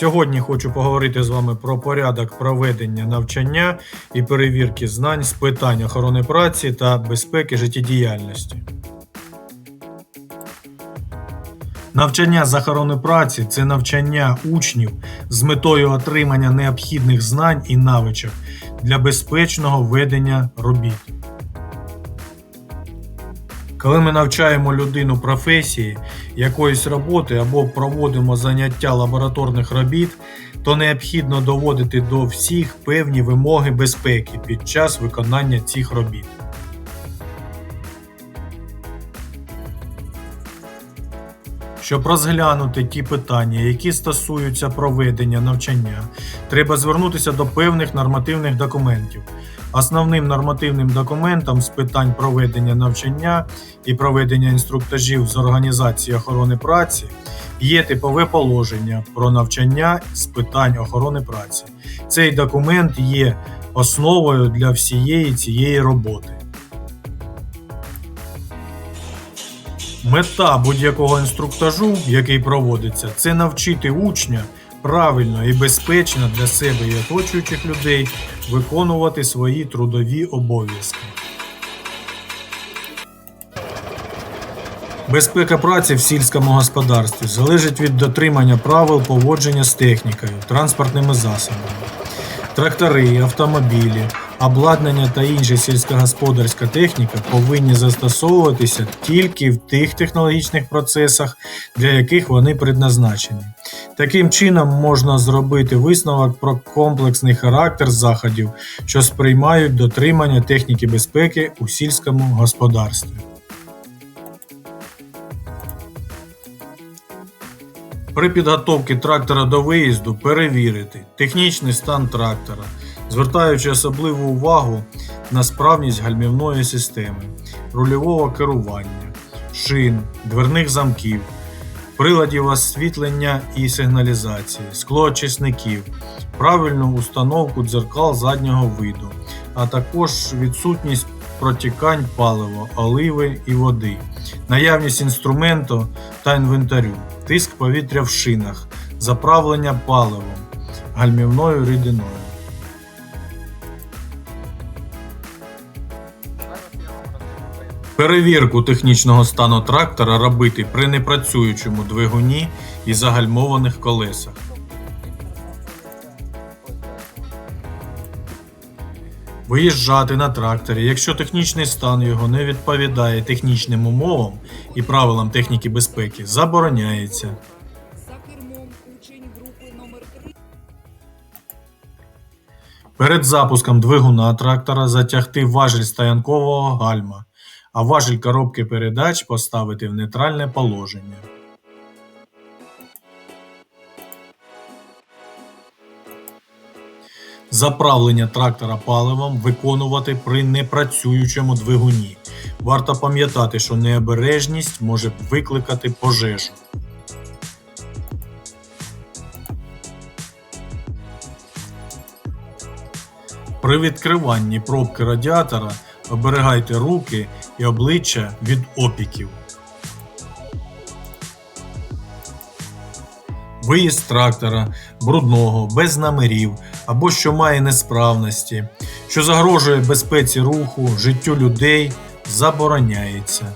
Сьогодні хочу поговорити з вами про порядок проведення навчання і перевірки знань з питань охорони праці та безпеки життєдіяльності. Навчання з охорони праці це навчання учнів з метою отримання необхідних знань і навичок для безпечного ведення робіт. Коли ми навчаємо людину професії якоїсь роботи або проводимо заняття лабораторних робіт, то необхідно доводити до всіх певні вимоги безпеки під час виконання цих робіт. Щоб розглянути ті питання, які стосуються проведення навчання, треба звернутися до певних нормативних документів. Основним нормативним документом з питань проведення навчання і проведення інструктажів з організації охорони праці є типове положення про навчання з питань охорони праці. Цей документ є основою для всієї цієї роботи. Мета будь-якого інструктажу, який проводиться, це навчити учня правильно і безпечно для себе і оточуючих людей виконувати свої трудові обов'язки. Безпека праці в сільському господарстві залежить від дотримання правил поводження з технікою, транспортними засобами. Трактори, автомобілі, обладнання та інша сільськогосподарська техніка повинні застосовуватися тільки в тих технологічних процесах, для яких вони предназначені. Таким чином можна зробити висновок про комплексний характер заходів, що сприймають дотримання техніки безпеки у сільському господарстві. При підготовці трактора до виїзду перевірити технічний стан трактора, звертаючи особливу увагу на справність гальмівної системи, рульового керування, шин, дверних замків, приладів освітлення і сигналізації, склоочисників, правильну установку дзеркал заднього виду, а також відсутність протікань палива, оливи і води, наявність інструменту та інвентарю, тиск повітря в шинах, заправлення паливом, гальмівною рідиною. Перевірку технічного стану трактора робити при непрацюючому двигуні і загальмованих колесах. Виїжджати на тракторі, якщо технічний стан його не відповідає технічним умовам і правилам техніки безпеки, забороняється. За кермом учень групи номер 3 Перед запуском двигуна трактора затягти важіль стоянкового гальма, а важіль коробки передач поставити в нейтральне положення. Заправлення трактора паливом виконувати при непрацюючому двигуні. Варто пам'ятати, що необережність може викликати пожежу. При відкриванні пробки радіатора оберігайте руки і обличчя від опіків. Виїзд трактора, брудного, без намерів або що має несправності, що загрожує безпеці руху, життю людей, забороняється.